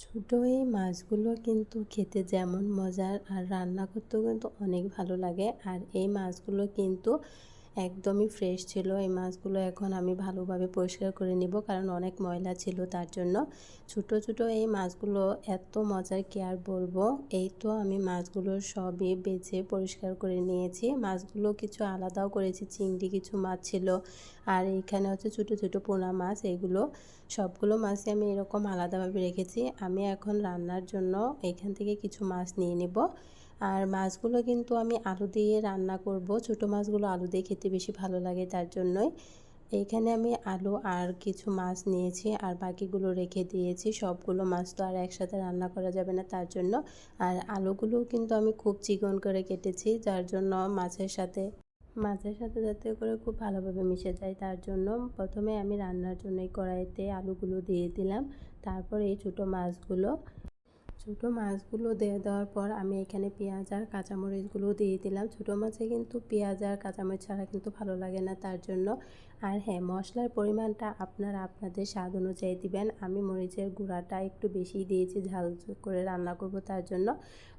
ছোটো এই মাছগুলো কিন্তু খেতে যেমন মজার আর রান্না করতেও কিন্তু অনেক ভালো লাগে। আর এই মাছগুলো কিন্তু একদমই ফ্রেশ ছিল। এই মাছগুলো এখন আমি ভালোভাবে পরিষ্কার করে নিব, কারণ অনেক ময়লা ছিল তার জন্য। ছোট ছোট এই মাছগুলো এত মজার কি আর বলব? এই তো আমি মাছগুলো সবই বেছে পরিষ্কার করে নিয়েছি। মাছগুলো কিছু আলাদাও করেছি, চিংড়ি কিছু মাছ ছিল। আর এইখানে হচ্ছে ছোট ছোট পোনা মাছ, এগুলো সবগুলো মাছই আমি এরকম আলাদাভাবে রেখেছি। আমি এখন রান্নার জন্য এখান থেকে কিছু মাছ নিয়ে নিব। আর মাছগুলো কিন্তু আমি আলু দিয়ে রান্না করব। ছোট মাছগুলো আলু দিয়ে খেতে বেশি ভালো লাগে তার জন্যই। এইখানে আমি আলু আর কিছু মাছ নিয়েছি আর বাকিগুলো রেখে দিয়েছি। সবগুলো মাছ তো আর একসাথে রান্না করা যাবে না তার জন্য। আর আলুগুলোও কিন্তু আমি খুব চিকন করে কেটেছি যার জন্য মাছের সাথে মাছের সাথে যাতে করে খুব ভালোভাবে মিশে যায় তার জন্য। প্রথমে আমি রান্নার জন্য কড়াইতে আলুগুলো দিয়ে দিলাম। তারপর এই ছোটো মাছগুলো ছোটো মাছগুলো দিয়ে দেওয়ার পর আমি এখানে পেঁয়াজ আর কাঁচামরিচগুলো দিয়ে দিলাম। ছোটো মাছে কিন্তু পেঁয়াজ আর কাঁচামরিচ ছাড়া কিন্তু ভালো লাগে না তার জন্য। আর হ্যাঁ মশলার পরিমাণটা আপনারা আপনাদের স্বাদ অনুযায়ী দিবেন। আমি মরিচের গুঁড়াটা একটু বেশি দিয়েছি, ঝাল করে রান্না করব তার জন্য।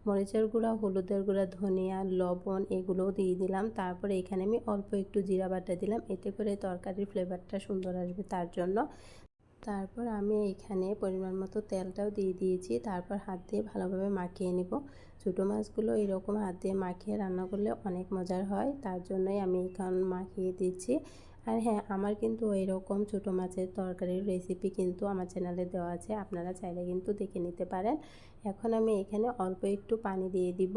মরিচের গুঁড়া, হলুদের গুঁড়া, ধনিয়া, লবণ এগুলোও দিয়ে দিলাম। তারপরে এখানে আমি অল্প একটু জিরা বাটা দিলাম। এতে করে তরকারির ফ্লেভারটা সুন্দর আসবে তার জন্য। তারপর আমি এখানে পরিমাণ মতো তেলটাও দিয়ে দিয়েছি। তারপর হাত দিয়ে ভালোভাবে মাখিয়ে নিব। ছোটো মাছগুলো এরকম হাত দিয়ে মাখিয়ে রান্না করলে অনেক মজার হয়, তার জন্যই আমি এখন মাখিয়ে দিচ্ছি। আর হ্যাঁ আমার কিন্তু ওই রকম ছোটো মাছের তরকারির রেসিপি কিন্তু আমার চ্যানেলে দেওয়া আছে, আপনারা চাইলে কিন্তু দেখে নিতে পারেন। এখন আমি এখানে অল্প একটু পানি দিয়ে দিব।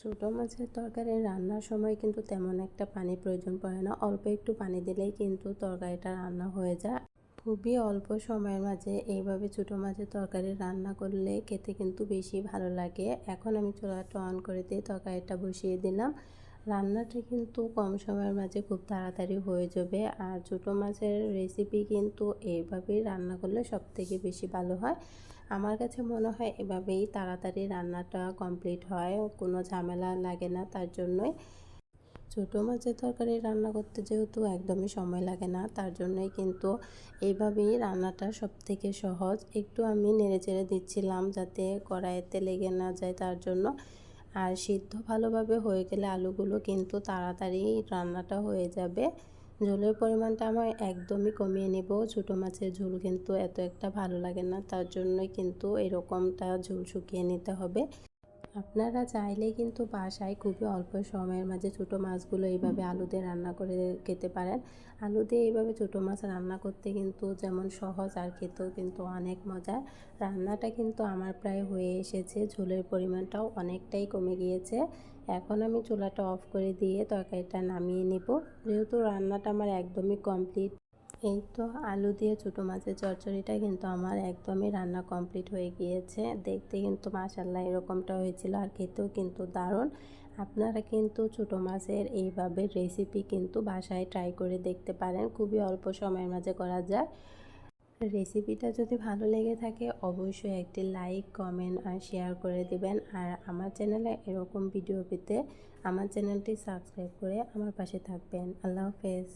ছোটো মাছের তরকারি রান্নার সময় কিন্তু তেমন একটা পানি প্রয়োজন পড়ে না। অল্প একটু পানি দিলেই কিন্তু তরকারিটা রান্না হয়ে যায়। খুবই অল্প সময়ের মাঝে এইভাবে ছোটো মাছের তরকারি রান্না করলে খেতে কিন্তু বেশি ভালো লাগে। এখন আমি চুলাটা অন করে দিয়ে তরকারিটা বসিয়ে দিলাম। রান্নাটা কিন্তু কম সময়ের মাঝে খুব তাড়াতাড়ি হয়ে যাবে। আর ছোটো মাছের রেসিপি কিন্তু এইভাবেই রান্না করলে সব থেকে বেশি ভালো হয়। আমার কাছে মনে হয় এভাবেই তাড়াতাড়ি রান্নাটা কমপ্লিট হয়, কোনো ঝামেলা লাগে না তার জন্যই। ছোটো মাছের তরকারি রান্না করতে যেহেতু একদমই সময় লাগে না, তার জন্যই কিন্তু এইভাবেই রান্নাটা সব থেকে সহজ। একটু আমি নেড়ে চেড়ে দিচ্ছিলাম যাতে কড়াইতে লেগে না যায় তার জন্য। আর সিদ্ধ ভালোভাবে হয়ে গেলে আলুগুলো কিন্তু তাড়াতাড়ি রান্নাটা হয়ে যাবে। ঝোলের পরিমাণটা আমার একদমই কমিয়ে নেব। ছোটো মাছের ঝোল কিন্তু এত একটা ভালো লাগে না, তার জন্যই কিন্তু এরকমটা ঝোল শুকিয়ে নিতে হবে। আপনারা চাইলে কিন্তু বাসায় খুবই অল্প সময়ের মাঝে ছোটো মাছগুলো এইভাবে আলু দিয়ে রান্না করে খেতে পারেন। আলু দিয়ে এইভাবে ছোটো মাছ রান্না করতে কিন্তু যেমন সহজ আর খেতেও কিন্তু অনেক মজার রান্নাটা কিন্তু আমার প্রায় হয়ে এসেছে ঝোলের পরিমাণটাও অনেকটাই কমে গিয়েছে। এখন আমি চুলাটা অফ করে দিয়ে তরকারিটা নামিয়ে নেব। যেহেতু রান্নাটা আমার একদমই কমপ্লিট এই তো আলু দিয়ে ছোটো মাছের চচ্চড়িটা কিন্তু আমার একদমই রান্না কমপ্লিট হয়ে গিয়েছে। দেখতে কিন্তু মাসাল্লাহ এরকমটা হয়েছিল আর খেতেও কিন্তু দারুণ। আপনারা কিন্তু ছোটো মাছের এইভাবে রেসিপি কিন্তু বাসায় ট্রাই করে দেখতে পারেন। খুবই অল্প সময়ের মাঝে করা যায়। রেসিপিটা যদি ভালো লেগে থাকে অবশ্যই একটি লাইক কমেন্ট আর শেয়ার করে দিবেন। আর আমার চ্যানেলে এরকম ভিডিও পেতে আমার চ্যানেলটি সাবস্ক্রাইব করে আমার পাশে থাকবেন। আল্লাহ হাফেজ।